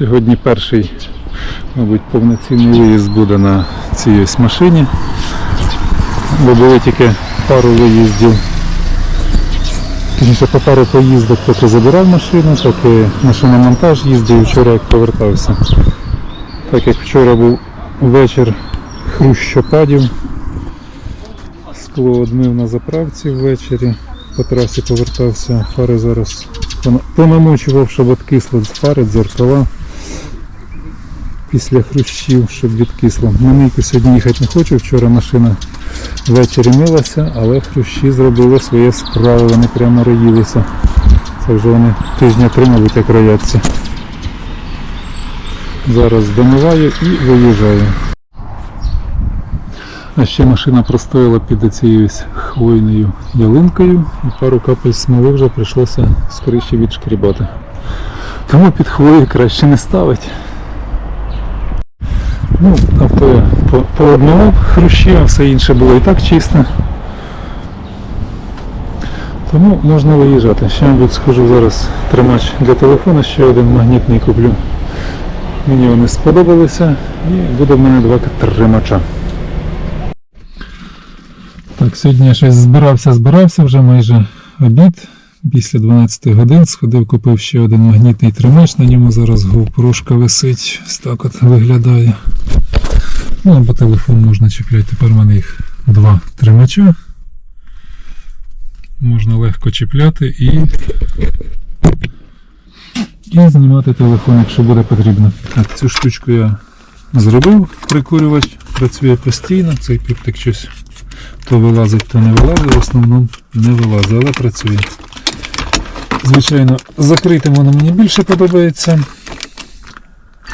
Сьогодні перший, мабуть, повноцінний виїзд буде на цій ось машині. Бо було тільки пару виїздів. Точніше, по пару поїздок поки забирав машину, так і на шиномонтаж їздив вчора, як повертався. Так як вчора був вечір хрущопадів, скло одмив на заправці ввечері, по трасі повертався, фари зараз понамочував, щоб відкисло фари, дзеркала після хрущів, щоб відкисло. На мийку сьогодні їхати не хочу, вчора машина ввечері милася, але хрущі зробили своє справи, вони прямо роїлися. Це вже вони тижня три, мабуть, як рояться. Зараз домиваю і виїжджаю. А ще машина простояла під цією хвойною ялинкою і пару капель смоли вже прийшлося скоріше відшкрібати. Тому під хвою краще не ставить. Ну, авто по- поодмивав хрущі, а все інше було і так чисто. Тому можна виїжджати. Ще, мабуть, схожу зараз тримач для телефона, ще один магнітний куплю. Мені вони сподобалися і буде в мене два тримача. Так, сьогодні я щось збирався, збирався вже майже обід. Після 12 годин сходив, купив ще один магнітний тримач, на ньому зараз GoPro висить. Так от виглядає. Ну, або телефон можна чіпляти. Тепер в мене їх два тримача. Можна легко чіпляти і, і знімати телефон, якщо буде потрібно. Так, цю штучку я зробив. Прикурювач працює постійно, цей піптик щось то вилазить, то не вилазить, в основному не вилазить, але працює. Звичайно, закритим воно мені більше подобається,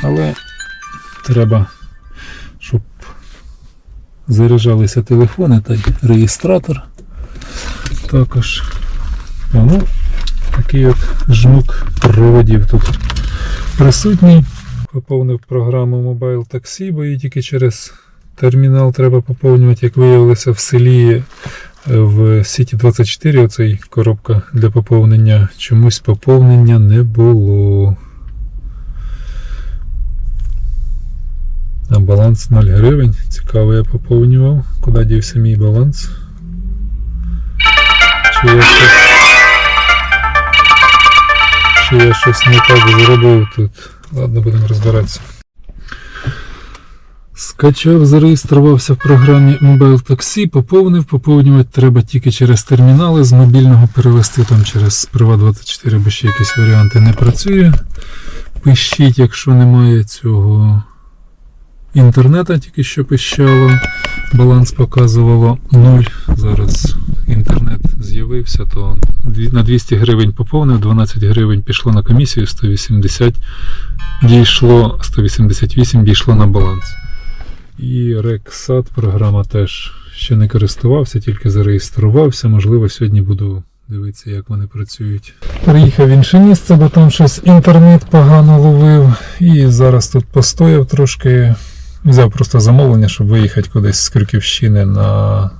але треба, щоб заряджалися телефони та й реєстратор також. Тому такий от жмук проводів тут присутній. Поповнив програму Mobile Taxi, бо її тільки через термінал треба поповнювати, як виявилося в селі в Сіті 24, оцей коробка для поповнення. Чомусь поповнення не було. А баланс 0 гривень. Цікаво, я поповнював. Куди дівся мій баланс? Чи я щось. Чи я щось не так зробив тут? Ладно, будемо розбиратися. Скачав, зареєструвався в програмі Mobile Taxi, поповнив, поповнювати треба тільки через термінали, з мобільного перевести там через Privat24 або ще якісь варіанти не працює. Пишіть, якщо немає цього інтернету, тільки що пищало. Баланс показувало 0. Зараз інтернет з'явився, то на 200 гривень поповнив, 12 гривень пішло на комісію, 180 дійшло, 188 дійшло на баланс. І Rexat програма теж ще не користувався, тільки зареєструвався. Можливо, сьогодні буду дивитися, як вони працюють. Приїхав в інше місце, бо там щось інтернет погано ловив. І зараз тут постояв трошки. Взяв просто замовлення, щоб виїхати кудись з Крюківщини на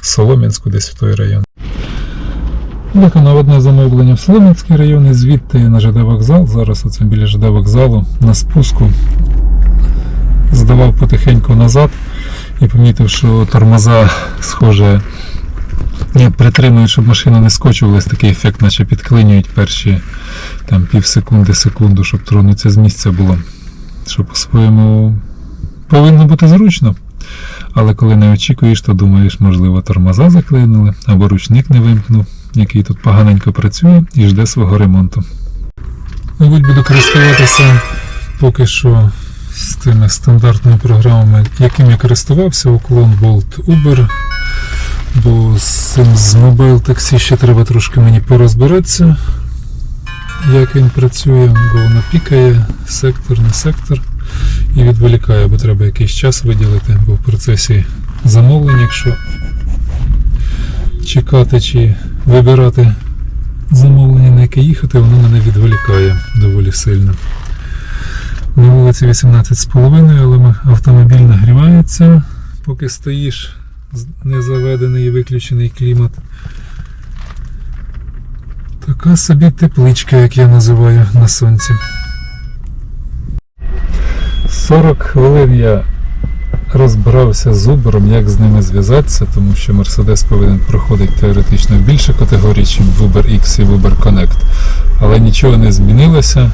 Солом'янськ, десь в той район. Виконав одне замовлення в Солом'янський район і звідти на ЖД вокзал. Зараз оце біля ЖД вокзалу на спуску здавав потихеньку назад і помітив, що тормоза, схоже, притримують, щоб машина не скочувалась, такий ефект, наче підклинюють перші там, пів секунди, секунду, щоб тронутися з місця було. Що по-своєму повинно бути зручно. Але коли не очікуєш, то думаєш, можливо, тормоза заклинили або ручник не вимкнув, який тут поганенько працює і жде свого ремонту. Мабуть, буду користуватися поки що з тими стандартними програмами, яким я користувався, уклон Bolt Uber. Бо з цим з Mobile Taxi ще треба трошки мені порозбиратися, як він працює, бо воно пікає, сектор, не сектор і відволікає, бо треба якийсь час виділити, бо в процесі замовлення, якщо чекати чи вибирати замовлення, на яке їхати, воно мене відволікає доволі сильно. На вулиці 18,5, але автомобіль нагрівається, поки стоїш, з- не заведений і виключений клімат. Така собі тепличка, як я називаю на сонці. 40 хвилин я розбирався з Uber, як з ними зв'язатися, тому що Mercedes повинен проходити теоретично більше категорій, ніж в Uber X і в Uber Connect. Але нічого не змінилося,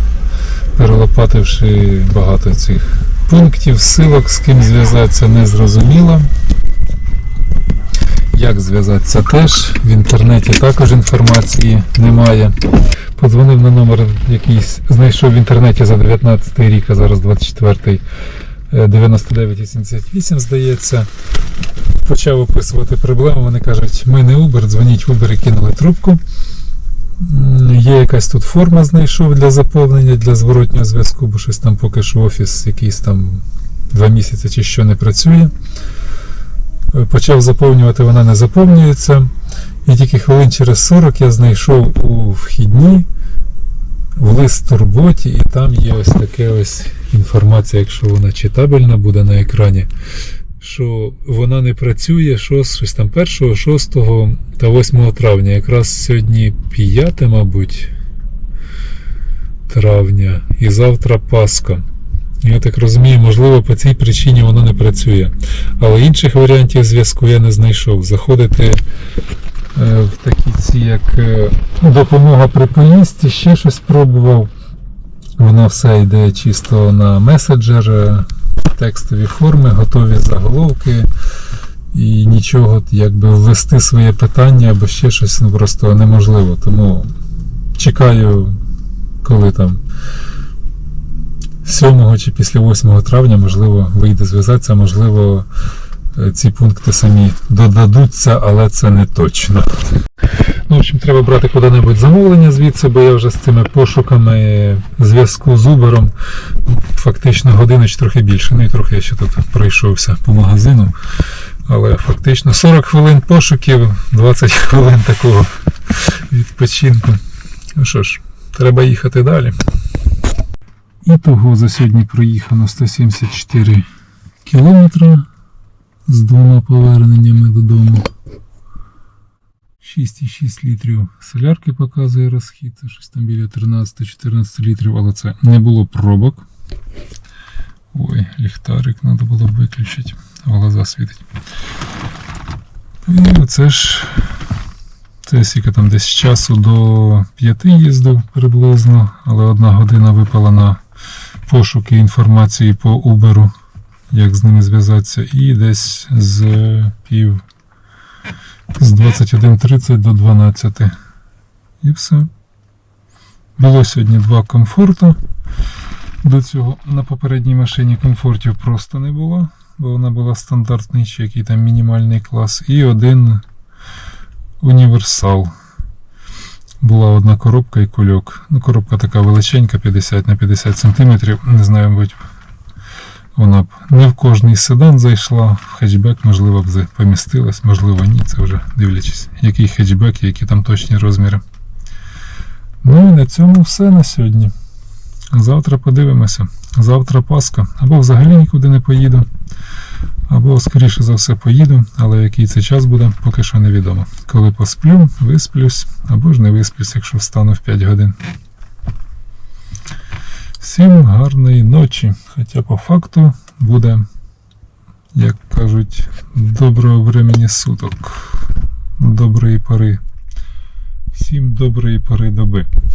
перелопативши багато цих пунктів, силок, з ким зв'язатися не зрозуміло. Як зв'язатися теж. В інтернеті також інформації немає. Подзвонив на номер якийсь, знайшов в інтернеті за 19 рік, а зараз 24 е, 9988, здається. Почав описувати проблему. Вони кажуть, ми не Uber, дзвоніть в Uber і кинули трубку. М, Є якась тут форма знайшов для заповнення, для зворотнього зв'язку, бо щось там поки що офіс якийсь там два місяці чи що не працює. Е, Почав заповнювати, вона не заповнюється. І тільки хвилин через 40 я знайшов у вхідні в лист турботі, і там є ось таке ось інформація, якщо вона читабельна буде на екрані, що вона не працює щось, там 1, 6 та 8 травня. Якраз сьогодні 5, мабуть, травня, і завтра Пасха. Я так розумію, можливо, по цій причині воно не працює. Але інших варіантів зв'язку я не знайшов. Заходити е, в такі ці, як е, допомога при поїзді, ще щось пробував. Воно все йде чисто на меседжер, е, текстові форми, готові заголовки. І нічого, якби ввести своє питання або ще щось ну, просто неможливо. Тому чекаю, коли там 7 чи після 8 травня, можливо, вийде зв'язатися, можливо, е, ці пункти самі додадуться, але це не точно. Ну, в общем, треба брати куди-небудь замовлення звідси, бо я вже з цими пошуками зв'язку з Uber фактично годину чи трохи більше. Ну і трохи я ще тут пройшовся по магазину. Але фактично 40 хвилин пошуків, 20 хвилин такого відпочинку. Ну що ж, треба їхати далі. І того за сьогодні проїхано 174 кілометри з двома поверненнями додому. 6,6 літрів солярки показує розхід. Щось там біля 13-14 літрів, але це не було пробок. Ой, ліхтарик треба було б виключити. Глаза світить. І оце ж. Це скільки там десь часу до 5 їздив приблизно, але одна година випала на пошуки інформації по Uber, як з ними зв'язатися, і десь з пів з 21.30 до 12. І все. Було сьогодні два комфорту. До цього на попередній машині комфортів просто не було, бо вона була стандартний чи який там мінімальний клас. І один універсал. Була одна коробка і кульок. Ну, коробка така величенька, 50 на 50 см. Не знаю, мабуть, вона б не в кожний седан зайшла. В хетчбек, можливо, б помістилась, можливо, ні. Це вже дивлячись, який хетчбек які там точні розміри. Ну і на цьому все на сьогодні. Завтра подивимося. Завтра Пасха. Або взагалі нікуди не поїду, або, скоріше за все, поїду, але який це час буде, поки що невідомо. Коли посплю, висплюсь, або ж не висплюсь, якщо встану в 5 годин. Всім гарної ночі. Хоча по факту буде, як кажуть, доброго времени суток, доброї пори. Всім доброї пори доби.